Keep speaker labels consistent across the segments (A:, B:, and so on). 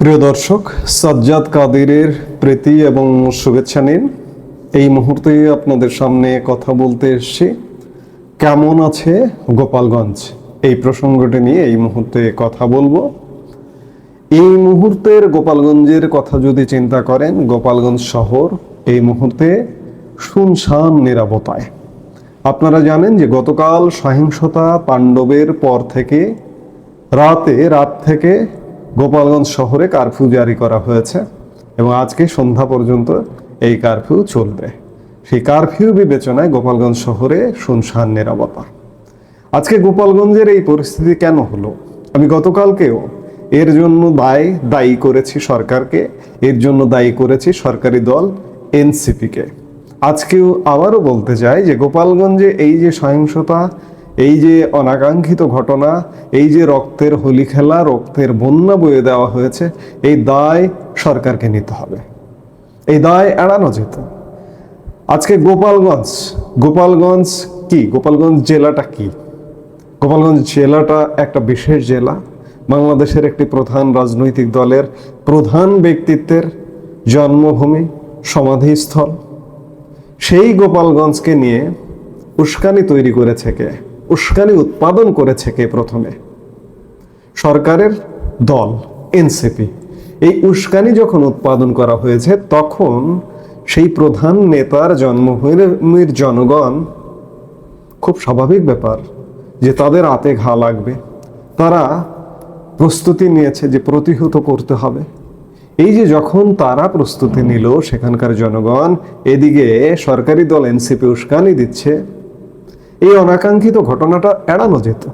A: প্রিয় দর্শক, সাজ্জাদ কাদিরের প্রীতি এবং শুভেচ্ছা নিন। এই মুহূর্তে আপনাদের সামনে কথা বলতে এসেছি। কেমন আছে গোপালগঞ্জ? এই প্রসঙ্গটি নিয়ে এই মুহূর্তে কথা বলব। এই মুহূর্তের গোপালগঞ্জের কথা যদি চিন্তা করেন, গোপালগঞ্জ শহর এই মুহূর্তে শুনশান নিরাপতায় আপনারা জানেন যে গতকাল সহিংসতা পাণ্ডবের পর থেকে, রাতে, রাত থেকে গোপালগঞ্জ শহরে কারফিউ জারি করা হয়েছে এবং আজকে সন্ধ্যা পর্যন্ত এই কারফিউ চলবে। সেই কারফিউ বিবেচনায় গোপালগঞ্জ শহরে শুনশান নিরাপত্তা। আজকে গোপালগঞ্জের এই পরিস্থিতি কেন হলো? আমি গতকালকেও এর জন্য দায়, দায়ী করেছি সরকারকে, এর জন্য দায়ী করেছি সরকারি দল এনসিপিকে। আজকেও আবারও বলতে চাই যে গোপালগঞ্জে এই যে সহিংসতা এই যে অনাকাঙ্ক্ষিত ঘটনা, এই যে রক্তের হোলি খেলা, রক্তের বন্যা বয়ে দেওয়া হয়েছে, এই দায় সরকারকে নিতে হবে। এই দায় এড়ানো যেত। আজকে গোপালগঞ্জ গোপালগঞ্জ কি? গোপালগঞ্জ জেলাটা কি? গোপালগঞ্জ জেলাটা একটা বিশেষ জেলা। বাংলাদেশের একটি প্রধান রাজনৈতিক দলের প্রধান ব্যক্তিত্বের জন্মভূমি, সমাধিস্থল। সেই গোপালগঞ্জকে নিয়ে উস্কানি তৈরি করেছে কে? উস্কানি উৎপাদন করেছে কে প্রথমে? সরকারের দল, এনসিপি। এই উস্কানি যখন উৎপাদন করা হয়েছে, তখন সেই প্রধান নেতার জন্মভূমির জনগণ, খুব স্বাভাবিক ব্যাপার যে তাদের হাতে ঘা লাগবে। তারা প্রস্তুতি নিয়েছে যে প্রতিহত করতে হবে। এই যে যখন তারা প্রস্তুতি নিল, সেখানকার জনগণ এদিকে সরকারি দল, এনসিপি উস্কানি দিচ্ছে এই অনাকাঙ্ক্ষিত ঘটনাটা এড়ানো যেত।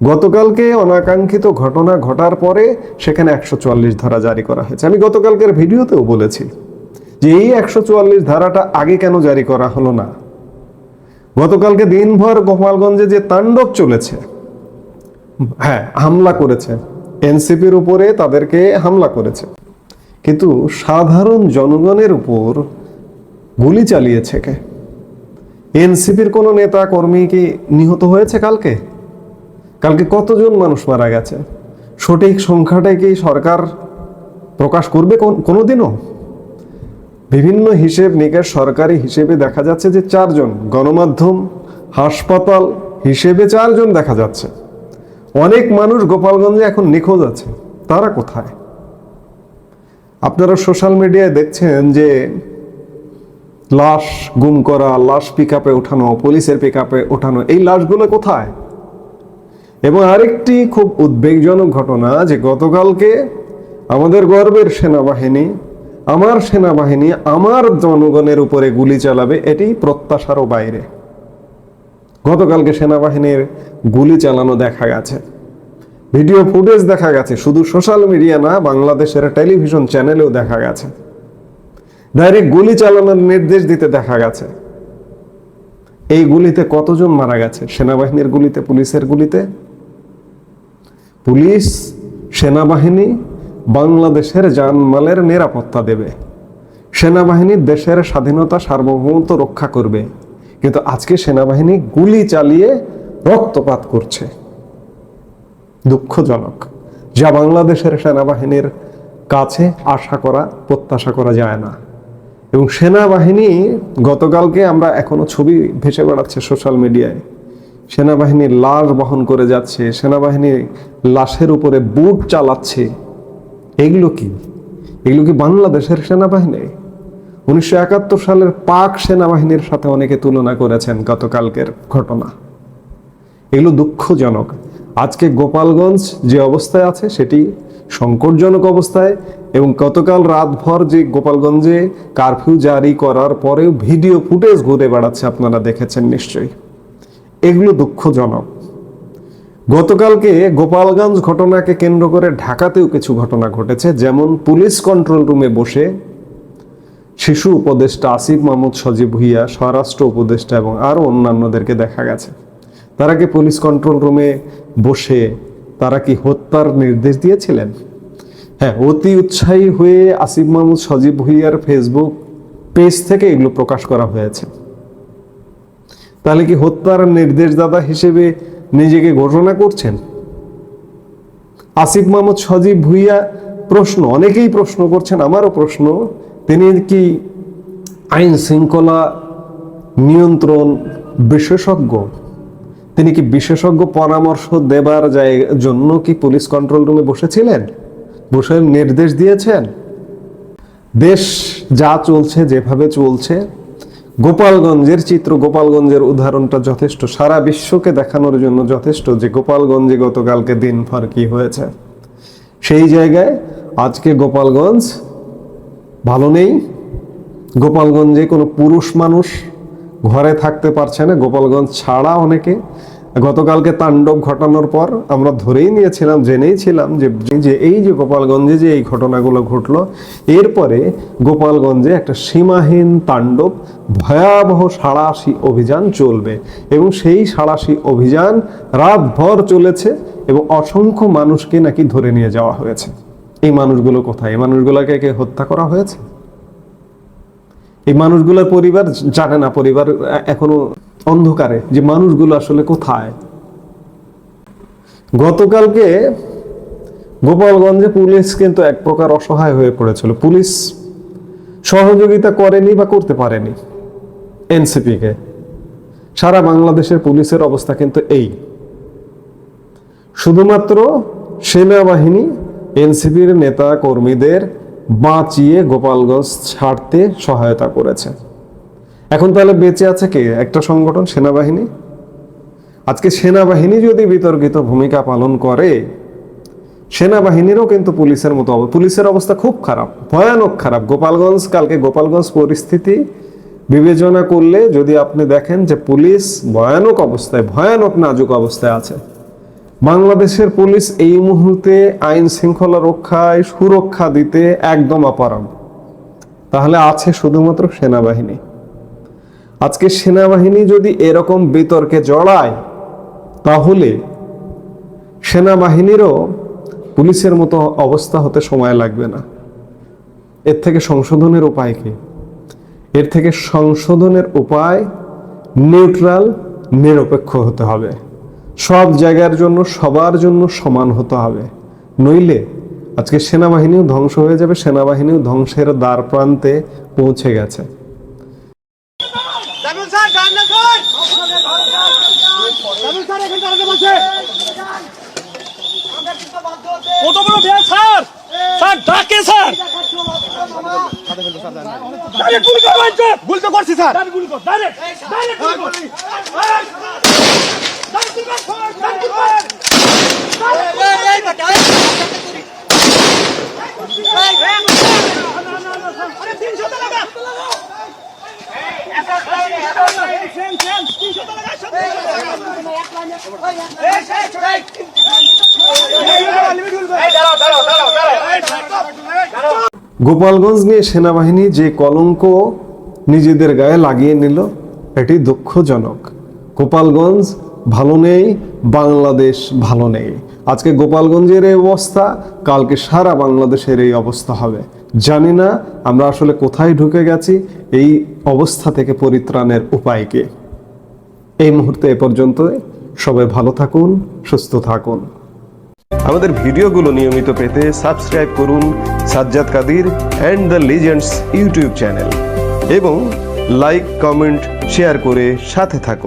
A: গতকালকে অনাকাঙ্ক্ষিত ঘটনা ঘটার পরে সেখানে একশো চুয়াল্লিশ ধারা জারি করা হয়েছে। আমি গতকালকের ভিডিওতেও বলেছি যে এই একশো চুয়াল্লিশ ধারাটা আগে কেন জারি করা হলো না। গতকালকে দিনভর গোপালগঞ্জে যে তাণ্ডব চলেছে হ্যাঁ হামলা করেছে, এনসিপির উপরে তাদেরকে হামলা করেছে। কিন্তু সাধারণ জনগণের উপর গুলি চালিয়েছে কে? এনসিপির কোনো নেতা কর্মী কি নিহত হয়েছে কালকে? কালকে কতজন মানুষ মারা গেছে? সঠিক সংখ্যাটাই কি সরকার প্রকাশ করবে কোন- কোনোদিনও? বিভিন্ন হিসেব নিকেশ সরকারি হিসেবে দেখা যাচ্ছে যে চারজন, গণমাধ্যম, হাসপাতাল হিসেবে চারজন দেখা যাচ্ছে। অনেক মানুষ গোপালগঞ্জে এখন নিখোঁজ আছে। তারা কোথায়? আপনারা সোশ্যাল মিডিয়ায় দেখছেন যে লাশ গুম করা, লাশ পিক আপে ওঠানো পুলিশের পিক আপে ওঠানো, এই লাশগুলো কোথায়? এবং আরেকটি খুব উদ্বেগজনক ঘটনা যে গতকালকে আমাদের গর্বের সেনাবাহিনী, আমার সেনাবাহিনী, আমার জনগণের উপরে গুলি চালাবে, এটি প্রত্যাশারও বাইরে। গতকালকে সেনাবাহিনীর গুলি চালানো দেখা গেছে। ভিডিও ফুটেজ দেখা গেছে, শুধু সোশ্যাল মিডিয়া না, বাংলাদেশের টেলিভিশন চ্যানেলেও দেখা গেছে। ডাইরেক্ট গুলি চালানোর নির্দেশ দিতে দেখা গেছে। এই গুলিতে কতজন মারা গেছে? সেনাবাহিনীর গুলিতে, পুলিশের গুলিতে? পুলিশ, সেনাবাহিনী বাংলাদেশের জানমালের নিরাপত্তা দেবে। সেনাবাহিনী দেশের স্বাধীনতা সার্বভৌমত্ব রক্ষা করবে। কিন্তু আজকে সেনাবাহিনী গুলি চালিয়ে রক্তপাত করছে। দুঃখজনক, যা বাংলাদেশের সেনাবাহিনীর কাছে আশা করা, প্রত্যাশা করা যায় না। এবং সেনাবাহিনী গতকালকে আমরা এখনও ছবি ভেসে বেড়াচ্ছে সোশ্যাল মিডিয়ায়। সেনাবাহিনী লাশ বহন করে যাচ্ছে, সেনাবাহিনী লাশের উপরে বুট চালাচ্ছে। এগুলো কি? এগুলো কি বাংলাদেশের সেনাবাহিনী? উনিশশো একাত্তর সালের পাক সেনাবাহিনীর সাথে অনেকে তুলনা করেছেন গতকালকের ঘটনা। এগুলো দুঃখজনক। আজকে গোপালগঞ্জ যে অবস্থায় আছে, সেটি সংকটজনক অবস্থায় এবং গতকাল রাতভর যে গোপালগঞ্জে কারফিউ জারি করার পরেও ভিডিও ফুটেজ ঘুরে বেড়াচ্ছে, আপনারা দেখেছেন নিশ্চয়ই। এগুলো দুঃখজনক। গতকালকে গোপালগঞ্জ ঘটনাকে কেন্দ্র করে ঢাকাতেও কিছু ঘটনা ঘটেছে, যেমন পুলিশ কন্ট্রোল রুমে বসে শিশু উপদেষ্টা আসিফ মাহমুদ, সজীব ভুইয়া, স্বরাষ্ট্র উপদেষ্টা এবং আরও অন্যান্যদেরকে দেখা গেছে। তারা কি পুলিশ কন্ট্রোল রুমে বসে তারা কি হত্যার নির্দেশ দিয়েছিলেন? হ্যাঁ অতি উৎসাহী হয়ে আসিফ মাহমুদ সজীব ভুইয়ার ফেসবুক পেজ থেকে এগুলো প্রকাশ করা হয়েছে। তাহলে কি হত্যার নির্দেশদাতা হিসেবে নিজেকে ঘোষণা করছেন? আসিফ মাহমুদ সজীব ভুইয়া প্রশ্ন, অনেকেই প্রশ্ন করছেন, আমারও প্রশ্ন, তিনি কি আইন শৃঙ্খলা নিয়ন্ত্রণ বিশেষজ্ঞ? তিনি কি বিশেষজ্ঞ পরামর্শ দেবার জন্য কি পুলিশ কন্ট্রোল রুমে বসেছিলেন? বসে নির্দেশ দিয়েছেন? দেশ যা চলছে, যেভাবে চলছে, গোপালগঞ্জের চিত্র, গোপালগঞ্জের উদাহরণটা যথেষ্ট। সারা বিশ্বকে দেখানোর জন্য যথেষ্ট যে গোপালগঞ্জে গতকালকে দিন ভর কি হয়েছে। সেই জায়গায় আজকে গোপালগঞ্জ ভালো নেই। গোপালগঞ্জে কোনো পুরুষ মানুষ ঘরে থাকতে পারছে না। গোপালগঞ্জ ছাড়া অনেকে। গতকালকে তাণ্ডব ঘটানোর পর আমরা ধরেই নিয়েছিলাম, জেনেই ছিলাম যে যে, এই যে গোপালগঞ্জে যে এই ঘটনাগুলো ঘটলো, এরপরে গোপালগঞ্জে একটা সীমাহীন তাণ্ডব, ভয়াবহ সাড়াশি অভিযান চলবে এবং সেই সাড়াশি অভিযান রাতভর চলেছে এবং অসংখ্য মানুষকে নাকি ধরে নিয়ে যাওয়া হয়েছে। এই মানুষগুলো কোথায়? এই মানুষগুলোকে কে হত্যা করা হয়েছে? এই মানুষগুলোর পরিবার জানে না, পরিবার এখনও অন্ধকারে যে মানুষগুলো আসলে কোথায়। গতকালকে গোপালগঞ্জে পুলিশ কিন্তু এক প্রকার অসহায় হয়ে পড়েছিল। পুলিশ সহযোগিতা করেনি বা করতে পারেনি এনসিপিকে। সারা বাংলাদেশের পুলিশের অবস্থা কিন্তু এই। শুধুমাত্র সেনাবাহিনী, এনসিপির নেতা কর্মীদের বাঁচিয়ে গোপালগঞ্জ ছাড়তে সহায়তা করেছে। এখন তাহলে বেঁচে আছে কে? একটা সংগঠন, সেনাবাহিনী? আজকে সেনাবাহিনী যদি বিতর্কিত ভূমিকা পালন করে, সেনাবাহিনীরও কিন্তু পুলিশের মতো পুলিশের অবস্থা খুব খারাপ, ভয়ানক খারাপ। গোপালগঞ্জ, কালকে গোপালগঞ্জ পরিস্থিতি বিবেচনা করলে যদি আপনি দেখেন যে পুলিশ ভয়ানক অবস্থায়, ভয়ানক নাজুক অবস্থায় আছে বাংলাদেশের পুলিশ এই মুহূর্তে আইন শৃঙ্খলা রক্ষায় সুরক্ষা দিতে একদম অপারগ। তাহলে আছে শুধুমাত্র সেনাবাহিনী। আজকে সেনাবাহিনী যদি এরকম বিতর্কে জড়ায়, তাহলে সেনাবাহিনীরও পুলিশের মতো অবস্থা হতে সময় লাগবে না। এর থেকে সংশোধনের উপায় কি? এর থেকে সংশোধনের উপায় নিউট্রাল, নিরপেক্ষ হতে হবে। সব জায়গার জন্য সবার জন্য সমান হতে হবে। নইলে আজকে সেনাবাহিনীও ধ্বংস হয়ে যাবে সেনাবাহিনীও ধ্বংসের দ্বার প্রান্তে পৌঁছে গেছে।
B: Sir sir?
C: কত বড় বেয়া ডাকে স্যার। ডাইরেক্ট গুলি
B: তো করছি স্যার।
C: ডাইরেক্ট গুলি কর ডাইরেক্ট ডাইরেক্ট গুলি কর
A: গোপালগঞ্জ নিয়ে সেনাবাহিনী যে কলঙ্ক নিজেদের গায়ে লাগিয়ে নিল এটি দুঃখজনক। গোপালগঞ্জ ভালো নেই, বাংলাদেশ ভালো নেই। আজকে গোপালগঞ্জের এই অবস্থা, কালকে সারা বাংলাদেশের এই অবস্থা হবে। জানি না আমরা আসলে কোথায় ঢুকে গেছি, এই অবস্থা থেকে পরিত্রাণের উপায় কি। এই মুহূর্তে এ পর্যন্ত সবাই ভালো থাকুন, সুস্থ থাকুন। আমাদের ভিডিওগুলো নিয়মিত পেতে সাবস্ক্রাইব করুন Sajjad Kadir and the Legends YouTube channel এবং লাইক, কমেন্ট, শেয়ার করে সাথে থাকুন।